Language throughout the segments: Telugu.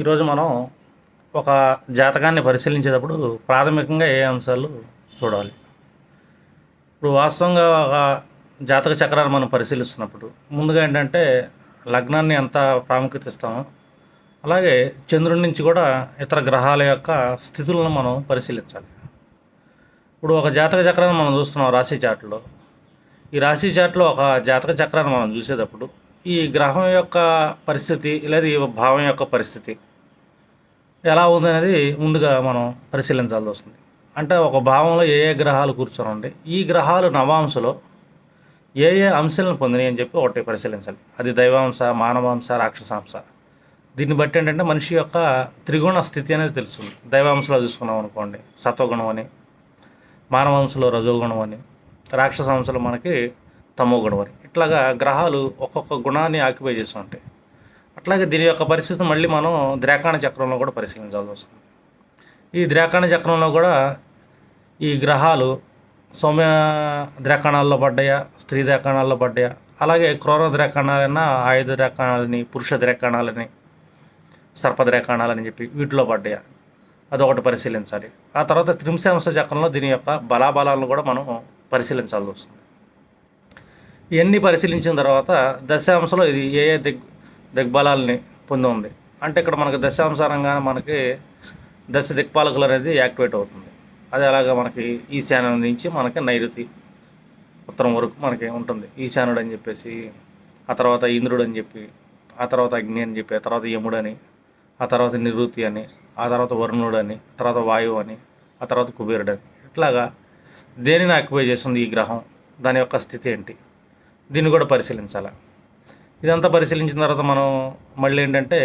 ఈరోజు మనం ఒక జాతకాన్ని పరిశీలించేటప్పుడు ప్రాథమికంగా ఏ అంశాలు చూడాలి. ఇప్పుడు వాస్తవంగా ఒక జాతక చక్రాన్ని మనం పరిశీలిస్తున్నప్పుడు ముందుగా ఏంటంటే లగ్నాన్ని ఎంత ప్రాముఖ్యత ఇస్తామో అలాగే చంద్రుడి నుంచి కూడా ఇతర గ్రహాల యొక్క స్థితులను మనం పరిశీలించాలి. ఇప్పుడు ఒక జాతక చక్రాన్ని మనం చూస్తున్నాం రాశి చాట్లో ఈ రాశి చాట్లో ఒక జాతక చక్రాన్ని మనం చూసేటప్పుడు ఈ గ్రహం యొక్క పరిస్థితి లేదా ఈ భావం యొక్క పరిస్థితి ఎలా ఉందనేది ముందుగా మనం పరిశీలించాల్సి వస్తుంది. అంటే ఒక భావంలో ఏ ఏ గ్రహాలు కూర్చొని ఉండి ఈ గ్రహాలు నవాంశలో ఏ ఏ అంశాలను పొందినాయి అని చెప్పి ఒకటి పరిశీలించాలి. అది దైవాంశ మానవాంశ రాక్షసాంశ. దీన్ని బట్టి ఏంటంటే మనిషి యొక్క త్రిగుణ స్థితి అనేది తెలుస్తుంది. దైవాంశలో చూసుకున్నాం అనుకోండి సత్వగుణం అని మానవాంశలో రజోగుణం అని రాక్షసాంశలో మనకి తమో గొడవని ఇట్లాగా గ్రహాలు ఒక్కొక్క గుణాన్ని ఆక్యుపై చేస్తూ ఉంటాయి అట్లాగే దీని యొక్క పరిస్థితి మళ్ళీ మనం ద్రాకాణ చక్రంలో కూడా పరిశీలించాల్సి వస్తుంది. ఈ ద్రాకాణ చక్రంలో కూడా ఈ గ్రహాలు సౌమ్య ద్రాకాణాల్లో పడ్డాయా స్త్రీ ద్రాకాణాల్లో పడ్డాయా అలాగే క్రూర ద్రాకాణాలైనా ఆయుధ ద్రాకాణాలని పురుష ద్రాకాణాలని సర్ప ద్రాకాణాలని చెప్పి వీటిలో పడ్డాయా అదొకటి పరిశీలించాలి. ఆ తర్వాత త్రింశాంశ చక్రంలో దీని యొక్క బలాబలాలను కూడా మనం పరిశీలించాల్సి వస్తుంది. ఇవన్నీ పరిశీలించిన తర్వాత దశాంశలో ఇది ఏ ఏ దిగ్ దిగ్బలాల్ని పొంది ఉంది అంటే ఇక్కడ మనకి దశాంశారంగానే మనకి దశ దిక్పాలకులు అనేది యాక్టివేట్ అవుతుంది. అది అలాగా మనకి ఈశాన్యం నుంచి మనకి నైరుతి ఉత్తరం వరకు మనకి ఉంటుంది. ఈశానుడు అని చెప్పేసి ఆ తర్వాత ఇంద్రుడు అని చెప్పి ఆ తర్వాత అగ్ని అని చెప్పి ఆ తర్వాత యముడు అని ఆ తర్వాత నివృత్తి అని ఆ తర్వాత వరుణుడు అని తర్వాత వాయువు అని ఆ తర్వాత కుబేరుడు అని. ఇట్లాగా దేనిని ఆక్యుపై చేస్తుంది ఈ గ్రహం? దాని యొక్క స్థితి ఏంటి? దీన్ని కూడా పరిశీలించాలి. ఇదంతా పరిశీలించిన తర్వాత మనం మళ్ళీ ఏంటంటే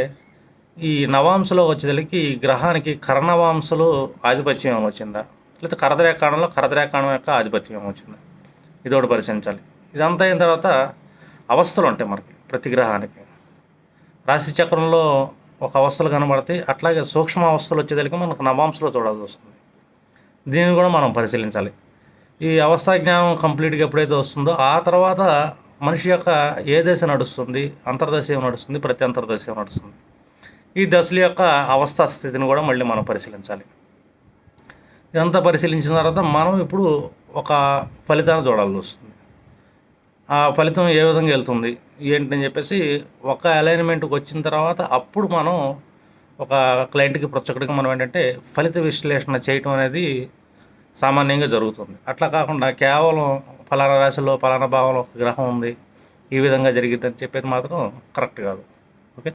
ఈ నవాంశలో వచ్చేసరికి ఈ గ్రహానికి కర్ణవాంశలో ఆధిపత్యం వచ్చిందా? లేకపోతే కరదరేకాణంలో కరదరేకాణం యొక్క ఆధిపత్యం ఏమైనా వచ్చిందా? ఇది ఒకటి పరిశీలించాలి. ఇదంతా అయిన తర్వాత అవస్థలు ఉంటాయి మనకి ప్రతి గ్రహానికి. రాశి చక్రంలో ఒక అవస్థలు కనబడతాయి అట్లాగే సూక్ష్మ అవస్థలు వచ్చేదానికి మనకు నవాంశలో చూడాల్సి వస్తుంది. దీన్ని కూడా మనం పరిశీలించాలి. ఈ అవస్థా జ్ఞానం కంప్లీట్గా ఎప్పుడైతే వస్తుందో ఆ తర్వాత మనిషి యొక్క ఏ దశ నడుస్తుంది? అంతర్దశ ఏమి నడుస్తుంది ప్రతి అంతర్దశ ఏమి నడుస్తుంది. ఈ దశల యొక్క అవస్థా స్థితిని కూడా మళ్ళీ మనం పరిశీలించాలి. ఇదంతా పరిశీలించిన తర్వాత మనం ఇప్పుడు ఒక ఫలితాన్ని చూడాల్సి వస్తుంది. ఆ ఫలితం ఏ విధంగా వెళ్తుంది? ఏంటని చెప్పేసి ఒక అలైన్మెంట్కి వచ్చిన తర్వాత అప్పుడు మనం ఒక క్లయింట్కి ప్రొచ్చకుడికి మనం ఏంటంటే ఫలిత విశ్లేషణ చేయటం అనేది సామాన్యంగా జరుగుతుంది. అట్లా కాకుండా కేవలం ఫలానా రాశిలో ఫలానా భావంలో ఒక గ్రహం ఉంది ఈ విధంగా జరిగిద్దని చెప్పేది మాత్రం కరెక్ట్ కాదు.